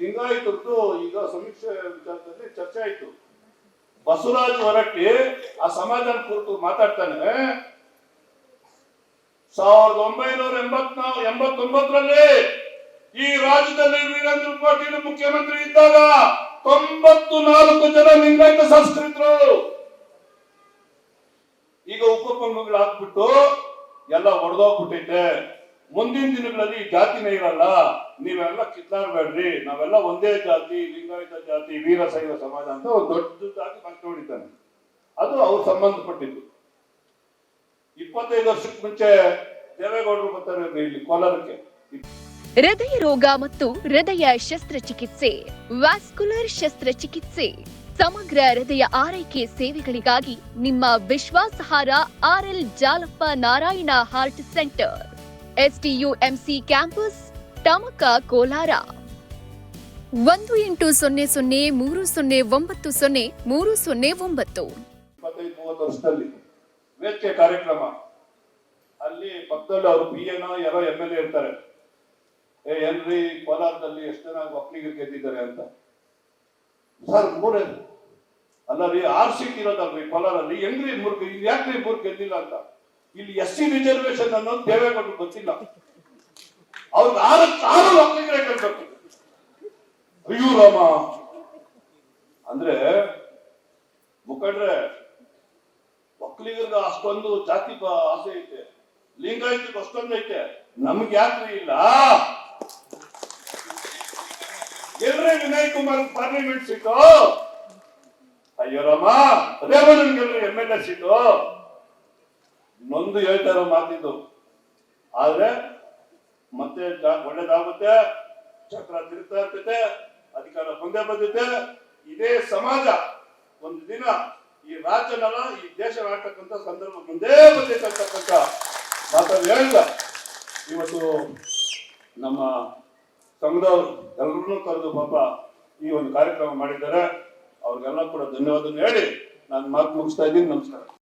ಲಿಂಗಾಯತದ್ದು ಈಗ ಸಮೀಕ್ಷೆ ವಿಚಾರದಲ್ಲಿ ಚರ್ಚೆ ಆಯ್ತು. ಬಸವರಾಜ್ ಹೊರಟ್ಟಿ ಆ ಸಮಾಧಾನ ಕುರಿತು ಮಾತಾಡ್ತಾನೆ. ಸಾವಿರದ ಒಂಬೈನೂರ ಎಂಬತ್ನಾಲ್ ಎಂಬತ್ತೊಂಬತ್ತರಲ್ಲಿ ಈ ರಾಜ್ಯದಲ್ಲಿ ವೀರೇಂದ್ರ ಪಾಟೀಲ್ ಮುಖ್ಯಮಂತ್ರಿ ಇದ್ದಾಗ ತೊಂಬತ್ತು ನಾಲ್ಕು ಜನ ಲಿಂಗಾಯತ ಸಂಸ್ಕೃತರು ಈಗ ಉಪಪಂಗಗಳು ಹಾಕ್ಬಿಟ್ಟು ಎಲ್ಲ ಒಡೆದೋಗ್ಬಿಟ್ಟೈತೆ. ಮುಂದಿನ ದಿನಗಳಲ್ಲಿ ಜಾತಿನೇ ಇರಲ್ಲ ನೀವೆಲ್ಲ ಕಿತ್ತಾಡ್ಬೇಡ್ರಿ. ನಾವೆಲ್ಲ ಒಂದೇ ಜಾತಿ, ಲಿಂಗಾಯತ ಜಾತಿ ವೀರಶೈವ ಸಮಾಜ ಅಂತ ಒಂದು ದೊಡ್ಡದಾಗಿ ಪಂಚ ಹೊಡಿತಾನೆ ಅದು ಅವ್ರು ಸಂಬಂಧಪಟ್ಟಿದ್ದು. ಇಪ್ಪತ್ತೈದು ವರ್ಷಕ್ಕೆ ಮುಂಚೆ ದೇವೇಗೌಡರು ಬರ್ತಾರೆ ಇಲ್ಲಿ ಕೋಲಾರಕ್ಕೆ. ಹೃದಯ ರೋಗ ಮತ್ತು ಹೃದಯ ಶಸ್ತ್ರಚಿಕಿತ್ಸೆ, ವ್ಯಾಸ್ಕುಲರ್ ಶಸ್ತ್ರಚಿಕಿತ್ಸೆ, ಸಮಗ್ರ ಹೃದಯ ಆರೈಕೆ ಸೇವೆಗಳಿಗಾಗಿ ನಿಮ್ಮ ವಿಶ್ವಾಸಾರ್ಹ RL Jalappa Narayana heart centre. STUMC campus Tamaka Kolar. ಒಂದು ಎಂಟು ಸೊನ್ನೆ ಸೊನ್ನೆ ಮೂರು ಸೊನ್ನೆ ಒಂಬತ್ತು ಸೊನ್ನೆ ಮೂರು ಸೊನ್ನೆ ಒಂಬತ್ತು. ವರ್ಷದಲ್ಲಿ ವೇದಿಕೆ ಕಾರ್ಯಕ್ರಮ. ಅಲ್ಲಿ ಪಕ್ಕದಲ್ಲಿ ಅವರು ಪಿ ಎನ್ ಯಾರೋ ಎಂ ಎಲ್ ಎ ಇರ್ತಾರೆ. ಏ ಏನ್ರಿ ಕೋಲಾರದಲ್ಲಿ ಎಷ್ಟು ಜನ ಮಕ್ಕಳಿಗೆ ಗೆದ್ದಿದ್ದಾರೆ ಅಂತ. ಸರ್, ಮೂರೇ. ಅಲ್ಲ ರೀ, ಆರ್ ಸೀಟ್ ಇರೋದಲ್ರಿ ಕೋಲಾರಲ್ಲಿ. ಹೆಂಗ್ರಿ ಮೂರ್ ಯಾಕ್ರಿ ಮೂರ್ ಗೆದ್ದಿಲ್ಲ ಅಂತ? ಇಲ್ಲಿ ಎಸ್ ಸಿ ರಿಸರ್ವೇಶನ್ ಅನ್ನೋದು ದೇವೇಗೌಡರು ಗೊತ್ತಿಲ್ಲ. ಅವ್ರಿಗೆ ಆರು ಆರು ಒಕ್ಕಲಿಗರೇ ಕಟ್ಟಬೇಕು ಅಯ್ಯೋ ರಾಮ. ಅಂದ್ರೆ, ಮುಖಂಡ್ರೆ ಒಕ್ಕಲಿಗರಿಗೆ ಅಷ್ಟೊಂದು ಜಾತಿ ಆಸೆ ಐತೆ. ಲಿಂಗಾಯತ ಅಷ್ಟೊಂದು ಐತೆ. ನಮ್ಗೆ ಯಾಕ್ರಿ ಇಲ್ಲ. ಎಲ್ರೆ ವಿನಯ್ ಕುಮಾರ್ ಪಾರ್ಲಿಮೆಂಟ್ ಸೀಟು ಅಯ್ಯೋ ರಾಮ. ಅದೇ gallery M L A seat ನೊಂದು ಹೇಳ್ತಾ ಇರೋ ಮಾತಿದ್ದು. ಆದ್ರೆ ಮತ್ತೆ ಒಳ್ಳೇದಾಗುತ್ತೆ, ಚಕ್ರ ತಿರುಗ್ತಾ ಇರ್ತೈತೆ, ಅಧಿಕಾರ ಬಂದೇ ಬಂದಿದೆ. ಇದೇ ಸಮಾಜ ಒಂದು ದಿನ ಈ ರಾಜ್ಯನಲ್ಲ, ಈ ದೇಶ ಆಡ್ತಕ್ಕಂಥ ಸಂದರ್ಭ ಮುಂದೆ ಬಂದಿರ್ತಕ್ಕಂಥ ಮಾತನ್ನು ಹೇಳಿಲ್ಲ. ಇವತ್ತು ನಮ್ಮ ಸಂಘದವರು ಎಲ್ಲರನ್ನೂ ಕರೆದು ಪಾಪ ಈ ಒಂದು ಕಾರ್ಯಕ್ರಮ ಮಾಡಿದ್ದಾರೆ. ಅವ್ರಿಗೆಲ್ಲ ಕೂಡ ಧನ್ಯವಾದ ಹೇಳಿ ನಾನು ಮಾತು ಮುಗಿಸ್ತಾ ಇದ್ದೀನಿ. ನಮಸ್ಕಾರ.